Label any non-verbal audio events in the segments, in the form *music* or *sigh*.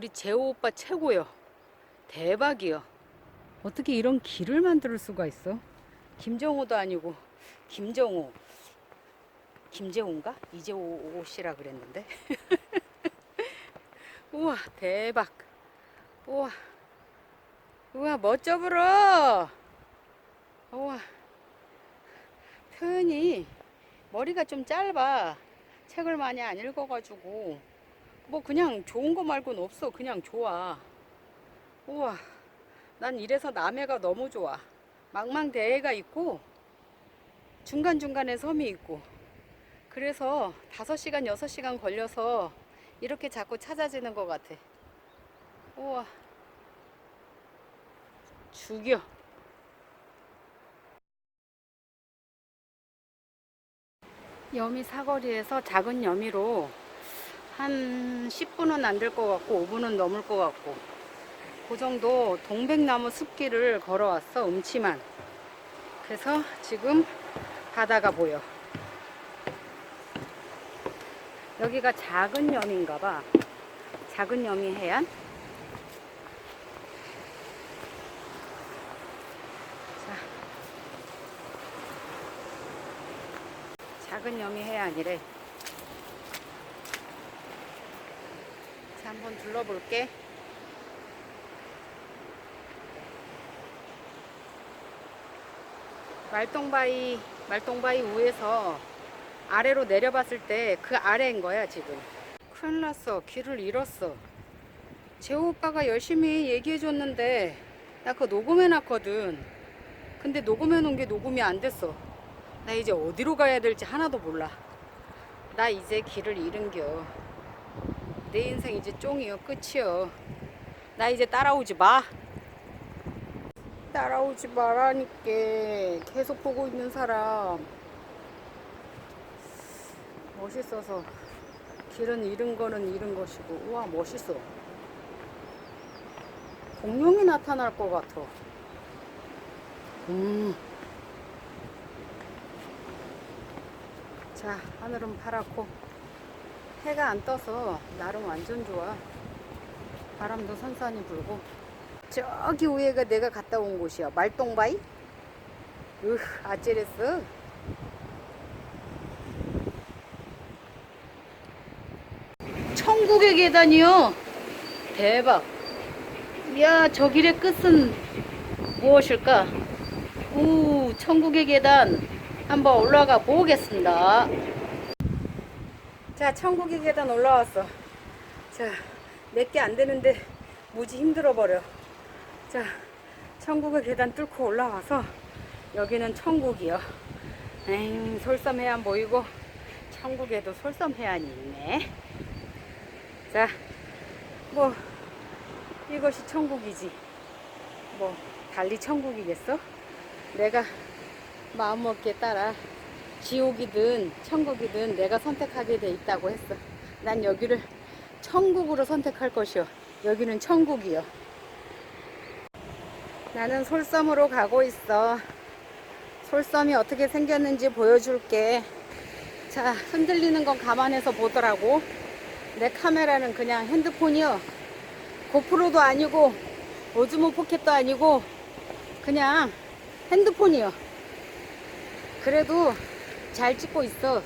우리 재호 오빠 최고요. 대박이요. 어떻게 이런 길을 만들 수가 있어? 김정호도 아니고 김정호. 김재호인가? 이재호 씨라 그랬는데. *laughs* 우와 대박. 우와. 우와 멋져 불어. 우와. 표현이 머리가 좀 짧아. 책을 많이 안 읽어가지고 뭐 그냥 좋은 거 말고는 없어. 그냥 좋아. 우와. 난 이래서 남해가 너무 좋아. 망망대해가 있고 중간중간에 섬이 있고 그래서 5시간, 6시간 걸려서 이렇게 자꾸 찾아지는 것 같아. 우와. 죽여. 여미 사거리에서 작은 여미로 한 10분은 안 될 것 같고 5분은 넘을 것 같고 그 정도 동백나무 숲길을 걸어왔어 음치만. 그래서 지금 바다가 보여. 여기가 작은 염인가 봐. 작은 염이 해안? 자. 작은 염이 해안이래 한번 둘러볼게. 말똥바위 말똥바위 위에서 아래로 내려봤을 때 그 아래인 거야 지금. 큰일 났어. 길을 잃었어. 재호 오빠가 열심히 얘기해 줬는데 나 그거 녹음해 놨거든. 근데 녹음해 놓은 게 녹음이 안 됐어. 나 이제 어디로 가야 될지 하나도 몰라. 나 이제 길을 잃은겨 내 인생 이제 쫑이요 끝이요. 나 이제 따라오지 마. 따라오지 말라니까 계속 보고 있는 사람. 멋있어서. 길은 잃은 거는 잃은 것이고 우와 멋있어. 공룡이 나타날 것 같아. 음. 자 하늘은 파랗고 해가 안 떠서 나름 완전 좋아. 바람도 선선히 불고. 저기 위에가 내가 갔다 온 곳이야. 말똥바위? 으 아찔했어. 천국의 계단이요. 대박. 이야 저 길의 끝은 무엇일까? 우 천국의 계단. 한번 올라가 보겠습니다 자 천국의 계단 올라왔어. 자 내게 안 되는데 무지 힘들어 버려. 자 천국의 계단 뚫고 올라와서 여기는 천국이요. 엥 솔섬해안 보이고 천국에도 솔섬해안이 있네. 자 뭐 이것이 천국이지. 뭐 달리 천국이겠어? 내가 마음먹기에 따라 지옥이든 천국이든 내가 선택하게 돼 있다고 했어. 난 여기를 천국으로 선택할 것이요 여기는 천국이요 나는 솔섬으로 가고 있어. 솔섬이 어떻게 생겼는지 보여줄게. 자 흔들리는 건 감안해서 보더라고. 내 카메라는 그냥 핸드폰이요 고프로도 아니고 오즈모 포켓도 아니고 그냥 핸드폰이요 그래도 잘 찍고 있어.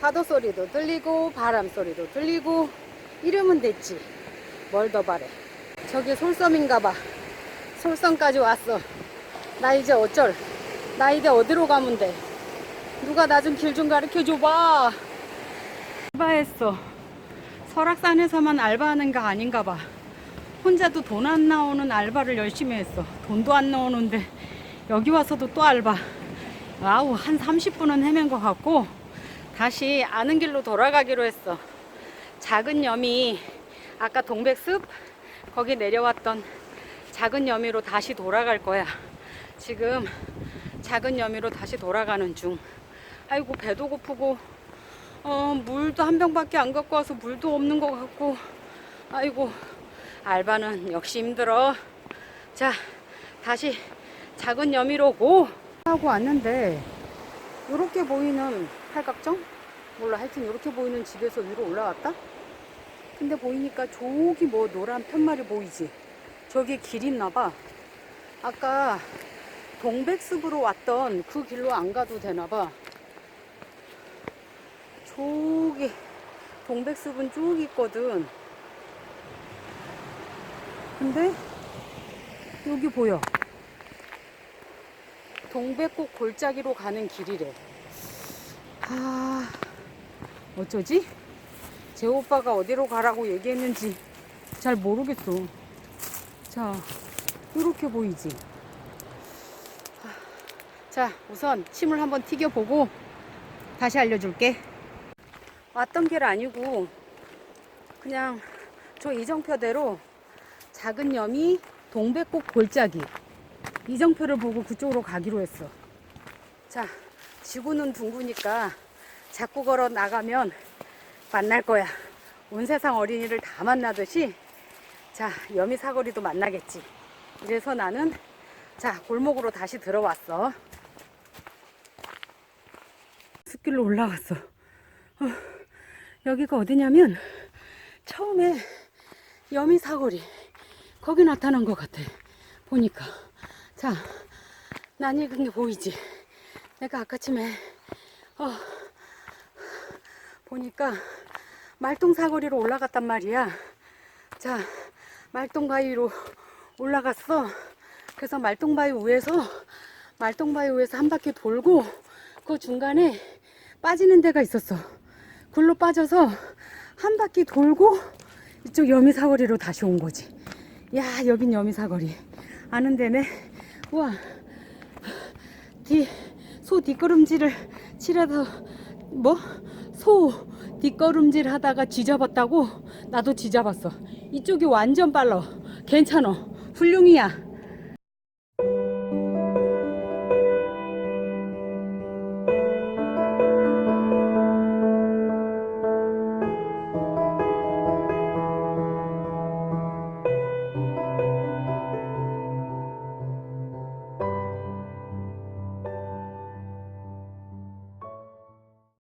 파도 소리도 들리고 바람 소리도 들리고 이러면 됐지. 뭘 더 바래. 저기 솔섬인가봐. 솔섬까지 왔어. 나 이제 어쩔. 나 이제 어디로 가면 돼? 누가 나 좀길좀 가르쳐 줘봐. 알바했어. 설악산에서만 알바하는 거 아닌가 봐. 혼자도 돈 안 나오는 알바를 열심히 했어. 돈도 안 나오는데 여기 와서도 또 알바 아우 한 30분은 헤맨 것 같고 다시 아는 길로 돌아가기로 했어. 작은 염이 아까 동백숲 거기 내려왔던 작은 여미로 다시 돌아갈 거야. 지금 작은 여미로 다시 돌아가는 중. 아이고 배도 고프고 어 물도 한 병밖에 안 갖고 와서 물도 없는 것 같고. 아이고 알바는 역시 힘들어. 자 다시 작은 여미로 고 하고 왔는데 이렇게 보이는 팔각정 몰라 하여튼 이렇게 보이는 집에서 위로 올라왔다 근데 보이니까 저기 뭐 노란 편말이 보이지? 저기 길 있나 봐. 아까 동백숲으로 왔던 그 길로 안 가도 되나 봐. 저기 동백숲은 쭉 있거든. 근데 여기 보여. 동백꽃 골짜기로 가는 길이래. 아, 어쩌지? 제 오빠가 어디로 가라고 얘기했는지 잘 모르겠어. 자, 이렇게 보이지? 자, 우선 침을 한번 튀겨보고 다시 알려줄게. 왔던 길 아니고 그냥 저 이정표대로 작은 염이 동백꽃 골짜기 이정표를 보고 그쪽으로 가기로 했어. 자, 지구는 둥그니까 자꾸 걸어 나가면 만날 거야. 온 세상 어린이를 다 만나듯이 자, 여미 사거리도 만나겠지. 그래서 나는 자, 골목으로 다시 들어왔어. 숲길로 올라왔어. 어, 여기가 어디냐면 처음에 여미 사거리 거기 나타난 것 같아. 보니까 자, 난 익은 게 보이지. 내가 아까쯤에 어, 보니까 말똥 사거리로 올라갔단 말이야. 자, 말똥 바위로 올라갔어. 그래서 말똥 바위 위에서 말똥 바위 위에서 한 바퀴 돌고 그 중간에 빠지는 데가 있었어. 굴로 빠져서 한 바퀴 돌고 이쪽 여미 사거리로 다시 온 거지. 야, 여긴 여미 사거리. 아는 데네. 우와. 뒤, 소 뒷걸음질을 치려서, 뭐? 소 뒷걸음질 하다가 쥐잡았다고? 나도 쥐잡았어. 이쪽이 완전 빨라. 괜찮아. 훌륭이야.